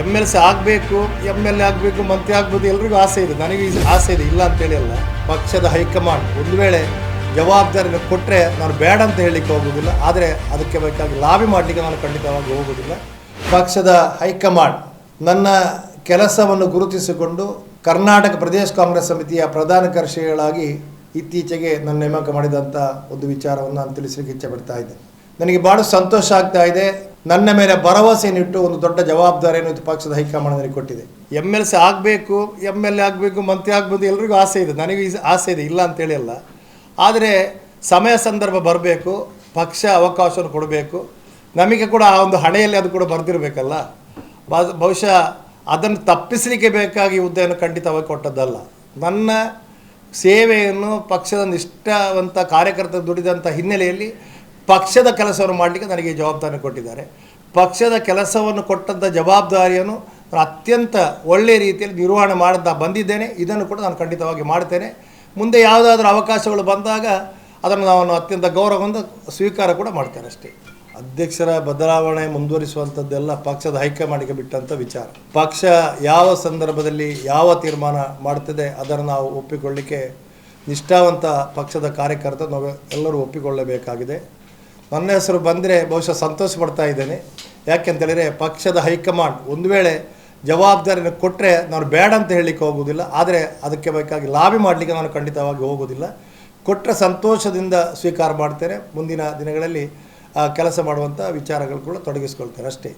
M L C ಆಗಬೇಕು M L A ಆಗಬೇಕು, ಮಂತ್ರಿ ಆಗ್ಬೋದು, ಎಲ್ರಿಗೂ ಆಸೆ ಇದೆ. ನನಗೆ ಆಸೆ ಇದೆ. ಇಲ್ಲ ಅಂತೇಳಿ ಅಲ್ಲ, ಪಕ್ಷದ ಹೈಕಮಾಂಡ್ ಒಂದು ವೇಳೆ ಜವಾಬ್ದಾರಿನ ಕೊಟ್ಟರೆ ನಾನು ಬೇಡ ಅಂತ ಹೇಳಲಿಕ್ಕೆ ಹೋಗೋದಿಲ್ಲ ಆದರೆ ಅದಕ್ಕೆ ಬೇಕಾಗಿ ಲಾಬಿ ಮಾಡಲಿಕ್ಕೆ ನಾನು ಖಂಡಿತವಾಗಿ ಹೋಗೋದಿಲ್ಲ ಪಕ್ಷದ ಹೈಕಮಾಂಡ್ ನನ್ನ ಕೆಲಸವನ್ನು ಗುರುತಿಸಿಕೊಂಡು ಕರ್ನಾಟಕ ಪ್ರದೇಶ ಕಾಂಗ್ರೆಸ್ ಸಮಿತಿಯ ಪ್ರಧಾನ ಕಾರ್ಯದರ್ಶಿಗಳಾಗಿ ಇತ್ತೀಚೆಗೆ ನನ್ನ ನೇಮಕ ಮಾಡಿದಂಥ ಒಂದು ವಿಚಾರವನ್ನು ನಾನು ತಿಳಿಸಲಿಕ್ಕೆ ಇಚ್ಛೆ ಪಡ್ತಾ ಇದ್ದೆ ನನಗೆ ಭಾಳ ಸಂತೋಷ ಆಗ್ತಾ ಇದೆ. ನನ್ನ ಮೇಲೆ ಭರವಸೆಯನ್ನಿಟ್ಟು ಒಂದು ದೊಡ್ಡ ಜವಾಬ್ದಾರಿಯನ್ನು ಇದು ಪಕ್ಷದ ಹೈಕಮಾಂಡ್ ಕೊಟ್ಟಿದೆ. ಎಂ ಎಲ್ ಸಿ ಆಗಬೇಕು ಎಂ ಎಲ್ ಎ ಆಗಬೇಕು, ಮಂತ್ರಿ ಆಗ್ಬೋದು, ಎಲ್ರಿಗೂ ಆಸೆ ಇದೆ. ನನಗೆ ಆಸೆ ಇದೆ. ಇಲ್ಲ ಅಂತೇಳಿ ಅಲ್ಲ. ಆದರೆ ಸಮಯ ಸಂದರ್ಭ ಬರಬೇಕು, ಪಕ್ಷ ಅವಕಾಶವನ್ನು ಕೊಡಬೇಕು. ನಮಗೆ ಕೂಡ ಆ ಒಂದು ಹಣೆಯಲ್ಲಿ ಅದು ಕೂಡ ಬರೆದಿರಬೇಕಲ್ಲ. ಬಹುಶಃ ಅದನ್ನು ತಪ್ಪಿಸಲಿಕ್ಕೆ ಬೇಕಾಗಿ ಹುದ್ದೆಯನ್ನು ಖಂಡಿತವಾಗಿ ಕೊಟ್ಟದ್ದಲ್ಲ. ನನ್ನ ಸೇವೆಯನ್ನು ಪಕ್ಷದ ನಿಷ್ಠಾವಂತ ಕಾರ್ಯಕರ್ತ ದುಡಿದಂಥ ಹಿನ್ನೆಲೆಯಲ್ಲಿ ಪಕ್ಷದ ಕೆಲಸವನ್ನು ಮಾಡಲಿಕ್ಕೆ ನನಗೆ ಜವಾಬ್ದಾರಿ ಕೊಟ್ಟಿದ್ದಾರೆ. ಪಕ್ಷದ ಕೆಲಸವನ್ನು ಕೊಟ್ಟಂಥ ಜವಾಬ್ದಾರಿಯನ್ನು ನಾನು ಅತ್ಯಂತ ಒಳ್ಳೆಯ ರೀತಿಯಲ್ಲಿ ನಿರ್ವಹಣೆ ಮಾಡ್ತಾ ಬಂದಿದ್ದೇನೆ. ಇದನ್ನು ಕೂಡ ನಾನು ಖಂಡಿತವಾಗಿ ಮಾಡ್ತೇನೆ. ಮುಂದೆ ಯಾವುದಾದ್ರೂ ಅವಕಾಶಗಳು ಬಂದಾಗ ಅದನ್ನು ನಾನು ಅತ್ಯಂತ ಗೌರವದಿಂದ ಸ್ವೀಕಾರ ಕೂಡ ಮಾಡ್ತೇನೆ ಅಷ್ಟೇ. ಅಧ್ಯಕ್ಷರ ಬದಲಾವಣೆ ಮುಂದುವರಿಸುವಂಥದ್ದೆಲ್ಲ ಪಕ್ಷದ ಹೈಕಮಾಂಡ್ಗೆ ಬಿಟ್ಟಂಥ ವಿಚಾರ. ಪಕ್ಷ ಯಾವ ಸಂದರ್ಭದಲ್ಲಿ ಯಾವ ತೀರ್ಮಾನ ಮಾಡ್ತದೆ ಅದನ್ನು ನಾವು ಒಪ್ಪಿಕೊಳ್ಳಲಿಕ್ಕೆ ನಿಷ್ಠಾವಂತ ಪಕ್ಷದ ಕಾರ್ಯಕರ್ತರು ನಾವು ಎಲ್ಲರೂ ಒಪ್ಪಿಕೊಳ್ಳಬೇಕಾಗಿದೆ. ನನ್ನ ಹೆಸರು ಬಂದರೆ ಬಹುಶಃ ಸಂತೋಷ ಪಡ್ತಾ ಇದ್ದೇನೆ. ಯಾಕೆಂತೇಳಿದರೆ ಪಕ್ಷದ ಹೈಕಮಾಂಡ್ ಒಂದು ವೇಳೆ ಜವಾಬ್ದಾರಿನ ಕೊಟ್ಟರೆ ನಾನು ಬೇಡ ಅಂತ ಹೇಳಲಿಕ್ಕೆ ಹೋಗೋದಿಲ್ಲ ಆದರೆ ಅದಕ್ಕೆ ಬೇಕಾಗಿ ಲಾಭಿ ಮಾಡಲಿಕ್ಕೆ ನಾನು ಖಂಡಿತವಾಗಿ ಹೋಗೋದಿಲ್ಲ ಕೊಟ್ಟರೆ ಸಂತೋಷದಿಂದ ಸ್ವೀಕಾರ ಮಾಡ್ತೇನೆ. ಮುಂದಿನ ದಿನಗಳಲ್ಲಿ ಕೆಲಸ ಮಾಡುವಂಥ ವಿಚಾರಗಳು ಕೂಡ ತೊಡಗಿಸ್ಕೊಳ್ತೇನೆ ಅಷ್ಟೇ.